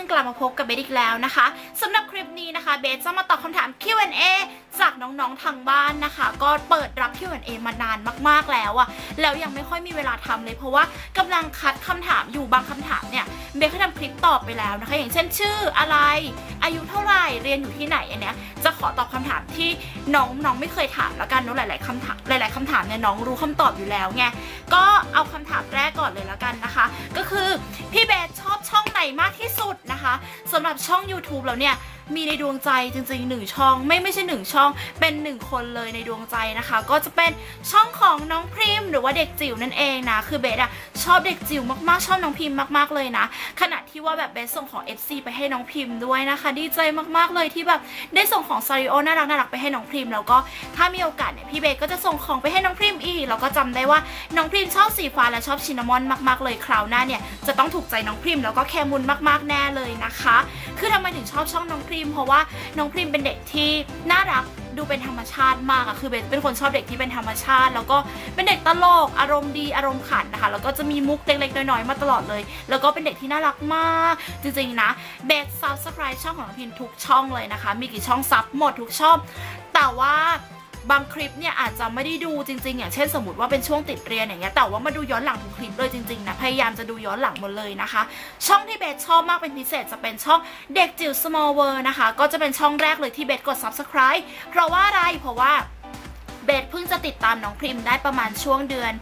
นึงกลับมาพบกับเบสอีกแล้วนะคะสำหรับคลิปนี้นะคะเบสจะมาตอบคำถาม Q&A จากน้องๆทางบ้านนะคะ ก็เปิดรับ Q&A มานานมากๆแล้วอะแล้วยังไม่ค่อยมีเวลาทำเลย เพราะว่ากำลังคัดคำถามอยู่บางคำถามเนี่ยเบสก็ทำคลิปตอบไปแล้วนะคะ อย่างเช่นชื่ออะไร อายุเท่าไหร่เรียนอยู่ที่ไหนอันเนี้ย ขอตอบคำถามที่น้องน้องไม่เคยถามแล้วกันเนอะหลายๆคำถามหลาย ๆคำถามเนี่ยน้องรู้คำตอบอยู่แล้วไงก็เอาคำถามแรกก่อนเลยแล้วกันนะคะ ก็คือพี่เบสชอบช่องไหนมากที่สุดนะคะสำหรับช่อง YouTube แล้วเนี่ย มีในดวงใจจริงๆหนึ่งช่อง ไม่ไม่ใช่หนึ่งช่องเป็นหนึ่งคนเลยในดวงใจนะคะ ก็จะเป็นช่องของน้องพริมหรือว่าเด็กจิ๋วนั่นเองนะคือเบสอะชอบเด็กจิ๋วมากๆชอบน้องพิมมากๆเลยนะ ขณะที่ว่าแบบเบสส่งของ FC ไปให้น้องพิมด้วยนะคะ ดีใจมากๆเลยที่แบบได้ส่งของซาริโอน่ารักน่ารักไปให้น้องพิมแล้วก็ถ้ามีโอกาสเนี่ยพี่เบสก็จะส่งของไปให้น้องพิมอีกแล้วก็จำได้ว่าน้องพิมชอบสีฟ้าและชอบชินนามอนมากๆเลยคราวหน้าเนี่ยจะต้องถูกใจน้องพิมแล้วก็แคมุนมากๆแน่เลยนะคะ คือทำไมถึงชอบช่องน้องพิมเพราะว่าน้องพิมเป็นเด็กที่น่ารักดูเป็นธรรมชาติมากอะคือเบสเป็นคนชอบเด็กที่เป็นธรรมชาติ แล้วก็เป็นเด็กตลกอารมณ์ดีอารมณ์ขันนะคะ แล้วก็จะมีมุกเล็กๆน้อยๆมาตลอดเลย แล้วก็เป็นเด็กที่น่ารักมาก จริงๆนะเบสซับสไครต์ช่องของน้องพิมทุกช่องเลยนะคะ มีกี่ช่องซับหมดทุกช่องแต่ว่า บางคลิปเนี่ยอาจจะไม่ได้ดูจริง ๆ อย่างเช่นสมมติว่าเป็นช่วงติดเรียนอย่างเงี้ยแต่ว่ามาดูย้อนหลังทุกคลิปเลยจริงๆนะพยายามจะดูย้อนหลังหมดเลยนะคะ ช่องที่เบสชอบมากเป็นพิเศษจะเป็นช่องเด็กจิ๋ว small world นะคะ ก็จะเป็นช่องแรกเลยที่เบสกด subscribe เพราะว่าอะไรเพราะว่าเบสเพิ่งจะติดตามน้องพริมได้ประมาณช่วงเดือน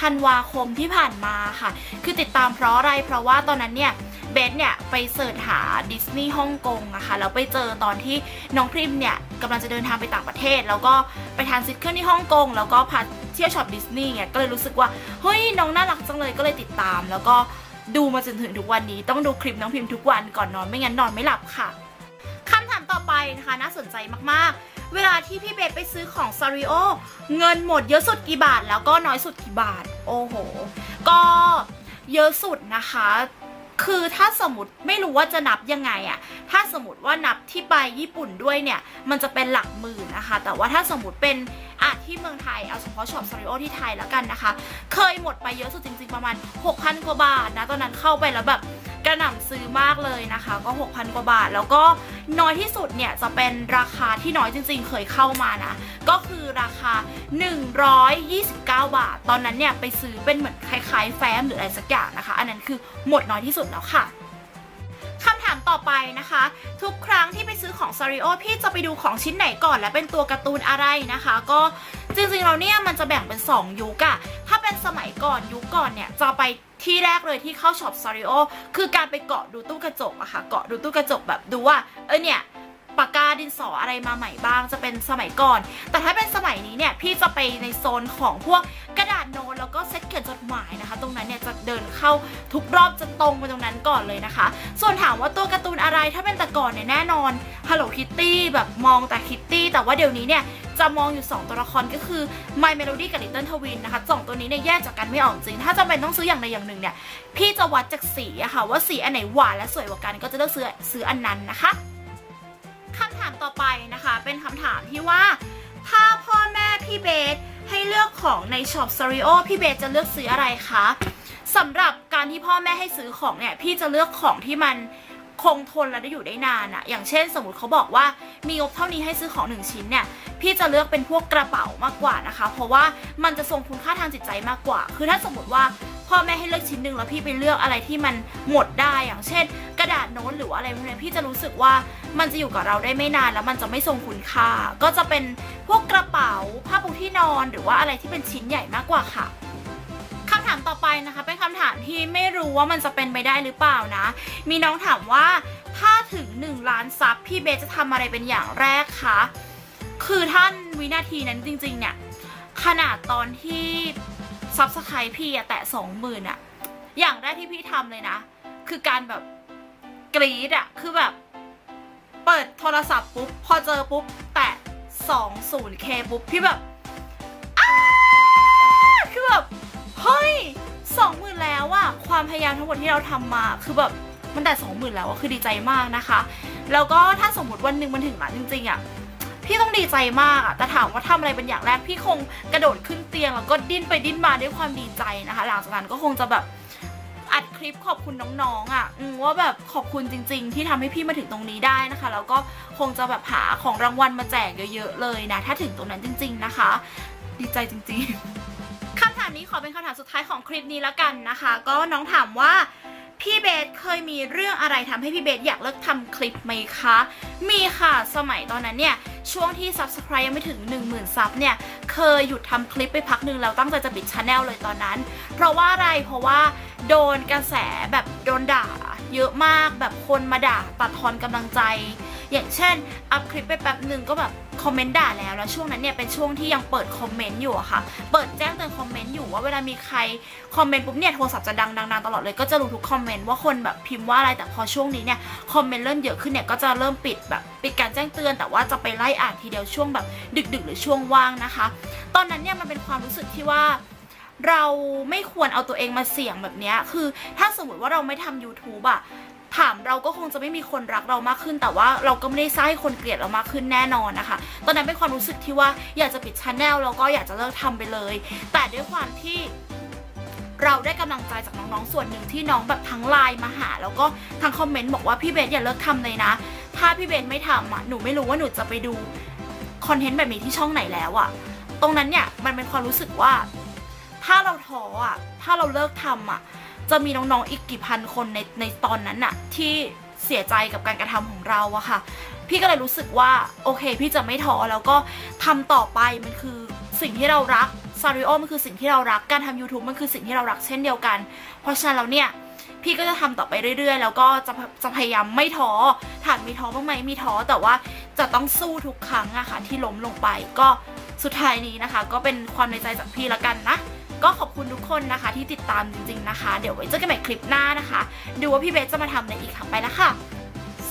ธันวาคมที่ผ่านมาค่ะ คือติดตามเพราะอะไร เพราะว่าตอนนั้นเนี่ยเบสเนี่ยไปเสิร์ชหาดิสนีย์ฮ่องกงอะค่ะแล้วไปเจอตอนที่น้องพริมเนี่ยกำลังจะเดินทางไปต่างประเทศ แล้วก็ไปทานซิทเคิลที่ฮ่องกงแล้วก็พาเที่ยวช็อปดิสนีย์เนี่ยก็เลยรู้สึกว่าเฮ้ยน้องน่ารักจังเลยก็เลยติดตาม แล้วก็ดูมาจนถึงทุกวันนี้ ต้องดูคลิปน้องพิมทุกวันก่อนนอนไม่งั้นนอนไม่หลับค่ะคำถามต่อไปนะคะน่าสนใจมากๆ เวลาที่พี่เบสไปซื้อของซาริโอเงินหมดเยอะสุดกี่บาท แล้วก็น้อยสุดกี่บาท โอ้โห ก็เยอะสุดนะคะ คือถ้าสมมติไม่รู้ว่าจะนับยังไงอะถ้าสมมติว่านับที่ไปญี่ปุ่นด้วยเนี่ย มันจะเป็นหลักหมื่นนะคะ แต่ว่าถ้าสมมติเป็นอาที่เมืองไทย เอาเฉพาะช็อปซาริโอที่ไทยแล้วกันนะคะ เคยหมดไปเยอะสุดจริง ๆ ประมาณ 6,000 กว่าบาทนะ ตอนนั้นเข้าไปแล้วแบบ กระหน่ำซื้อมากเลยนะคะ ก็ 6,000 กว่าบาท แล้วก็น้อยที่สุดเนี่ย จะเป็นราคาที่น้อยจริงๆ เคยเข้ามานะ ก็คือราคา 129 บาท ตอนนั้นเนี่ย ไปซื้อเป็นเหมือนคล้ายๆ แฟ้มหรืออะไรสักอย่างนะคะ อันนั้นคือหมดน้อยที่สุดแล้วค่ะคำถามต่อไปนะคะ ทุกครั้งที่ไปซื้อของซาริโอพี่จะไปดูของชิ้นไหนก่อนและเป็นตัวการ์ตูนอะไรนะคะ ก็จริงๆเราเนี่ยมันจะแบ่งเป็น 2 ยุคอะถ้าเป็นสมัยก่อนยุคก่อนเนี่ยจะไป ที่แรกเลยที่เข้าช็อปซาริโอคือการไปเกาะดูตู้กระจกอะค่ะ เกาะดูตู้กระจกแบบดูว่า เออเนี่ยปากกาดินสออะไรมาใหม่บ้างจะเป็นสมัยก่อน แต่ถ้าเป็นสมัยนี้เนี่ย พี่จะไปในโซนของพวกกระดาษโน้ตแล้วก็เซ็ตเขียนจดหมายนะคะ ตรงนั้นเนี่ยจะเดินเข้าทุกรอบจะตรงไปตรงนั้นก่อนเลยนะคะ ส่วนถามว่าตัวการ์ตูนอะไรถ้าเป็นแต่ก่อนเนี่ยแน่นอน Hello Kitty แบบมองแต่ Kitty แต่ว่าเดี๋ยวนี้เนี่ย จะมองอยู่ 2 ตัวละครก็คือ My Melody กับ Little Twin นะคะสองตัวนี้เนี่ยแยกจากกันไม่ออกจริง ถ้าจำเป็นต้องซื้ออย่างใดอย่างหนึ่งเนี่ย พี่จะวัดจากสีอะค่ะว่าสีอันไหนหวานและสวยกว่ากันก็จะเลือกซื้อซื้ออันนั้นนะคะคำถามต่อไปนะคะ เป็นคำถามที่ว่า ถ้าพ่อแม่พี่เบสให้เลือกของในช็อปซาริโอพี่เบสจะเลือกซื้ออะไรคะสำหรับการที่พ่อแม่ให้ซื้อของเนี่ย พี่จะเลือกของที่มัน คงทนและได้อยู่ได้นานอะอย่างเช่นสมมติเขาบอกว่ามีงบเท่านี้ให้ซื้อของหนึ่งชิ้นเนี่ยพี่จะเลือกเป็นพวกกระเป๋ามากกว่านะคะ เพราะว่ามันจะทรงคุณค่าทางจิตใจมากกว่า คือถ้าสมมติว่าพ่อแม่ให้เลือกชิ้นหนึ่งแล้วพี่ไปเลือกอะไรที่มันหมดได้อย่างเช่น กระดาษโน้ตหรืออะไรพวกนี้พี่จะรู้สึกว่ามันจะอยู่กับเราได้ไม่นานแล้วมันจะไม่ทรงคุณค่า ก็จะเป็นพวกกระเป๋าผ้าปูที่นอนหรือว่าอะไรที่เป็นชิ้นใหญ่มากกว่าค่ะ ถามต่อไปนะคะ เป็นคำถามที่ไม่รู้ว่ามันจะเป็นไปได้หรือเปล่านะ มีน้องถามว่าถ้าถึง 1 ล้านซับพี่เบสจะทำอะไรเป็นอย่างแรกคะคือท่านวินาทีนั้นจริงๆเนี่ยขนาดตอนที่ซับสไครป์พี่อะแตะสองหมื่นอะอย่างแรกที่พี่ทำเลยนะ คือการแบบกรีดอะคือแบบ เปิดโทรศัพท์ปุ๊บ พอเจอปุ๊บ แตะ 20k ปุ๊บ พี่แบบคือแบบ เฮ้ยสองหมื่นแล้วอะความพยายามทั้งหมดที่เราทำมา คือแบบมันแต่สองหมื่นแล้วอะคือดีใจมากนะคะ แล้วก็ถ้าสมมติวันหนึ่งมันถึงล้านจริงๆอะพี่ต้องดีใจมากอะแต่ถามว่าทำอะไรเป็นอย่างแรก พี่คงกระโดดขึ้นเตียง แล้วก็ดิ้นไปดิ้นมาด้วยความดีใจนะคะ หลังจากนั้นก็คงจะแบบอัดคลิปขอบคุณน้องๆอะว่าแบบขอบคุณจริง ๆ ที่ทำให้พี่มาถึงตรงนี้ได้นะคะ แล้วก็คงจะแบบหาของรางวัลมาแจกเยอะ ๆ เลยนะ ถ้าถึงตรงนั้นจริง ๆ นะคะ ดีใจจริง ๆามนี้ขอเป็นคำถามสุดท้ายของคลิปนี้แล้วกันนะคะ ก็น้องถามว่าพี่เบสเคยมีเรื่องอะไรทำให้พี่เบสอยากเลิกทำคลิปไหมคะ มีค่ะสมัยตอนนั้นเนี่ย ช่วงที่ Subscribe ยังไม่ถึง 10,000ซับเนี่ย เคยหยุดทำคลิปไปพักหนึ่งแล้วตั้งใจจะปิดช anel เลยตอนนั้น เพราะว่าอะไรเพราะว่าโดนกระแสแบบโดนด่า เยอะมากแบบคนมาด่าตัดทอนกำลังใจ อย่างเช่น อัพคลิปไปแป๊บหนึ่งก็แบบคอมเมนต์ด่าแล้วแล้วช่วงนั้นเนี่ยเป็นช่วงที่ยังเปิดคอมเมนต์อยู่ค่ะ เปิดแจ้งเตือนคอมเมนต์อยู่ว่าเวลามีใครคอมเมนต์ปุ๊บเนี่ยโทรศัพท์จะดังดังๆตลอดเลยก็จะรู้ทุกคอมเมนต์ว่าคนแบบพิมพ์ว่าอะไรแต่พอช่วงนี้เนี่ยคอมเมนต์เริ่มเยอะขึ้นเนี่ยก็จะเริ่มปิดแบบปิดการแจ้งเตือน แต่ว่าจะไปไล่อ่านทีเดียวช่วงแบบดึก ๆ หรือช่วงว่างนะคะ ตอนนั้นเนี่ยมันเป็นความรู้สึกที่ว่าเราไม่ควรเอาตัวเองมาเสี่ยงแบบนี้คือถ้าสมมติว่าเราไม่ทำ YouTube อะ ถามเราก็คงจะไม่มีคนรักเรามากขึ้น แต่ว่าเราก็ไม่ได้สร้างให้คนเกลียดเรามากขึ้นแน่นอนนะคะ ตอนนั้นเป็นความรู้สึกที่ว่าอยากจะปิดช anel แล้วก็อยากจะเลิกทำไปเลย แต่ด้วยความที่เราได้กำลังใจจากน้องๆ ส่วนหนึ่งที่น้องแบบทั้งไลน์มาหา แล้วก็ทั้งคอมเมนต์บอกว่าพี่เบสอย่าเลิกทำเลยนะ ถ้าพี่เบสไม่ทำอะหนูไม่รู้ว่าหนูจะไปดูคอนเทนต์แบบนี้ที่ช่องไหนแล้วอะ ตรงนั้นเนี่ยมันเป็นความรู้สึกว่า ถ้าเราท้ออะ ถ้าเราเลิกทำอะ จะมีน้องๆอีกกี่พันคนในในตอนนั้นน่ะที่เสียใจกับการกระทำของเราอะค่ะ พี่ก็เลยรู้สึกว่าโอเค พี่จะไม่ท้อแล้วก็ทำต่อไปมันคือสิ่งที่เรารักซาริโอมันคือสิ่งที่เรารักการทำ YouTube มันคือสิ่งที่เรารักเช่นเดียวกัน เพราะฉะนั้นแล้วเนี่ยพี่ก็จะทำต่อไปเรื่อยๆ แล้วก็จะจะพยายามไม่ท้อถามมีท้อบ้างไหมมีท้อแต่ว่าจะต้องสู้ทุกครั้งอะค่ะที่ล้มลงไปก็สุดท้ายนี้นะคะ ก็เป็นความในใจจากพี่ละกันนะ ก็ขอบคุณทุกคนนะคะที่ติดตามจริง ๆนะคะ เดี๋ยวไว้เจอกันใหม่คลิปหน้านะคะ ดูว่าพี่เบสจะมาทำอะไรอีกค่ะไปแล้วค่ะ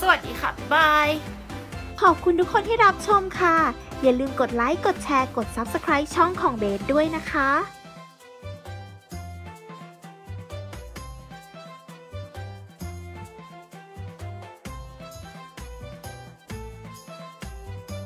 สวัสดีค่ะบายบายขอบคุณทุกคนที่รับชมค่ะ อย่าลืมกดไลค์กดแชร์กด Subscribe ช่องของเบสด้วยนะคะ